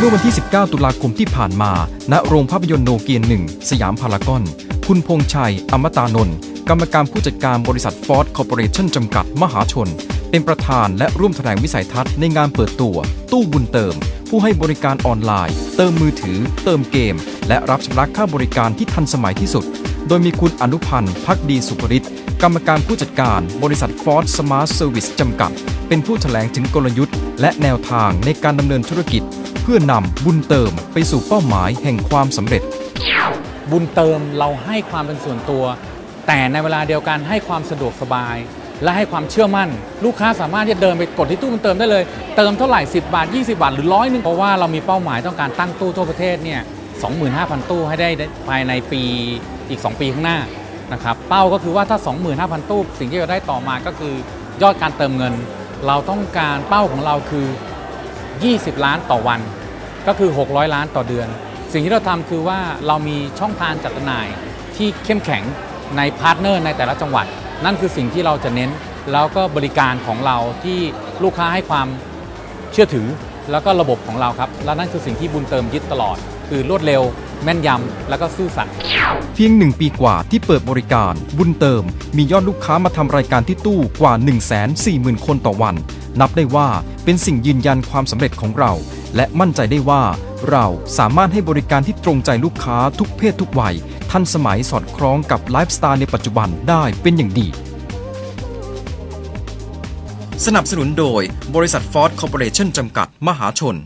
เมื่อวันที่ 19 ตุลาคมที่ผ่านมา ณ โรงภาพยนตร์โนเกียนหนึ่งสยามพารากอน คุณพงษ์ชัย อมตานนท์ กรรมการผู้จัดการบริษัทฟอร์ดคอร์ปอเรชั่นจำกัดมหาชน เป็นประธานและร่วมแถลงวิสัยทัศน์ในงานเปิดตัว ตู้บุญเติม ผู้ให้บริการออนไลน์ เติมมือถือ เติมเกม และรับชำระค่าบริการที่ทันสมัยที่สุด โดยมีคุณอนุพันธ์พักดีสุภริตกรรมการผู้จัดการบริษัทฟอร์ดสมาร์ทเซอร์วิสจำกัด เป็นผู้แถลงถึงกลยุทธ์ และแนวทางในการดำเนินธุรกิจ เพื่อนำบุญเติมไปสู่เป้าหมายแห่งความสำเร็จ บุญเติมเราให้ความเป็นส่วนตัว แต่ในเวลาเดียวกันให้ความสะดวกสบาย และให้ความเชื่อมั่น ลูกค้าสามารถที่จะเดินไปกดที่ตู้บุญเติมได้เลย เติมเท่าไหร่ 10 บาท 20 บาท หรือร้อยนึงเพราะว่าเรามีเป้าหมายต้องการตั้งตู้ทั่วประเทศเนี่ย25,000 ตู้ให้ได้ภายในปีอีก 2 ปีข้างหน้านะครับเป้าก็คือว่าถ้า 25,000 ตู้ สิ่งที่เราได้ต่อมาก็คือยอดการเติมเงิน เราต้องการเป้าของเราคือ 20 ล้านต่อวัน ก็คือ 600 ล้านต่อเดือน สิ่งที่เราทำคือว่าเรามีช่องทางจัดจำหน่ายที่เข้มแข็งในพาร์ทเนอร์ในแต่ละจังหวัด นั่นคือสิ่งที่เราจะเน้น แล้วก็บริการของเราที่ลูกค้าให้ความเชื่อถือ แล้วก็ระบบของเราครับ และนั่นคือสิ่งที่บุญเติมยึดตลอด คือรวดเร็ว แม่นยำแล้วก็ซื่อสัตย์เพียงหนึ่งปีกว่าที่เปิดบริการ บุญเติม มียอดลูกค้ามาทำรายการที่ตู้กว่า 140,000 คนต่อวัน นับได้ว่าเป็นสิ่งยืนยันความสำเร็จของเรา และมั่นใจได้ว่าเราสามารถให้บริการที่ตรงใจลูกค้าทุกเพศทุกวัย ทันสมัยสอดคล้องกับไลฟ์สไตล์ในปัจจุบันได้เป็นอย่างดี สนับสนุนโดยบริษัทฟอร์ดคอร์ปอเรชั่นจำกัดมหาชน